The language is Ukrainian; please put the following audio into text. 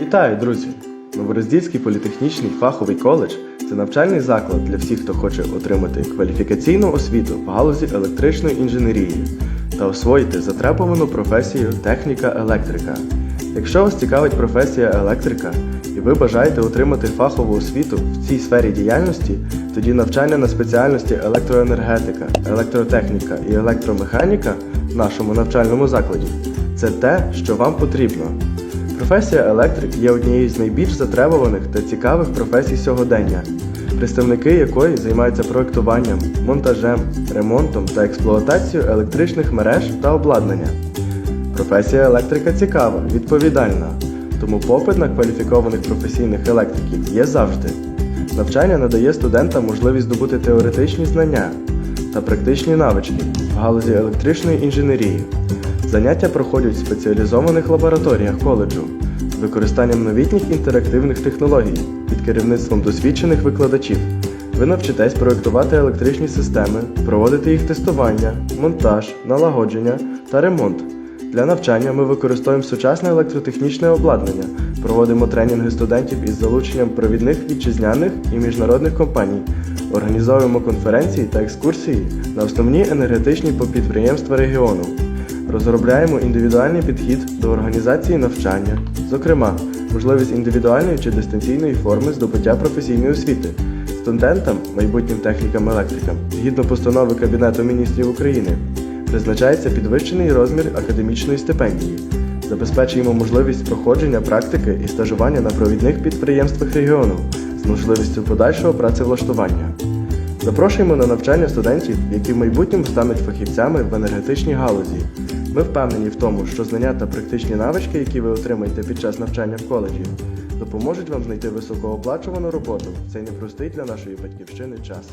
Вітаю, друзі! Новороздільський політехнічний фаховий коледж це навчальний заклад для всіх, хто хоче отримати кваліфікаційну освіту в галузі електричної інженерії та освоїти затребувану професію техніка-електрика. Якщо вас цікавить професія електрика і ви бажаєте отримати фахову освіту в цій сфері діяльності, тоді навчання на спеціальності електроенергетика, електротехніка і електромеханіка в нашому навчальному закладі це те, що вам потрібно. Професія електрик є однією з найбільш затребуваних та цікавих професій сьогодення, представники якої займаються проектуванням, монтажем, ремонтом та експлуатацією електричних мереж та обладнання. Професія електрика цікава, відповідальна, тому попит на кваліфікованих професійних електриків є завжди. Навчання надає студентам можливість здобути теоретичні знання та практичні навички в галузі електричної інженерії. Заняття проходять в спеціалізованих лабораторіях коледжу з використанням новітніх інтерактивних технологій під керівництвом досвідчених викладачів. Ви навчитесь проєктувати електричні системи, проводити їх тестування, монтаж, налагодження та ремонт. Для навчання ми використовуємо сучасне електротехнічне обладнання, проводимо тренінги студентів із залученням провідних вітчизняних і міжнародних компаній, організовуємо конференції та екскурсії на основні енергетичні підприємства регіону. Розробляємо індивідуальний підхід до організації навчання, зокрема, можливість індивідуальної чи дистанційної форми здобуття професійної освіти студентам, майбутнім технікам-електрикам, згідно постанови Кабінету міністрів України, призначається підвищений розмір академічної стипендії. Забезпечуємо можливість проходження практики і стажування на провідних підприємствах регіону з можливістю подальшого працевлаштування. Запрошуємо на навчання студентів, які в майбутньому стануть фахівцями в енергетичній галузі. Ми впевнені в тому, що знання та практичні навички, які ви отримаєте під час навчання в коледжі, допоможуть вам знайти високооплачувану роботу в цей непростий для нашої батьківщини час.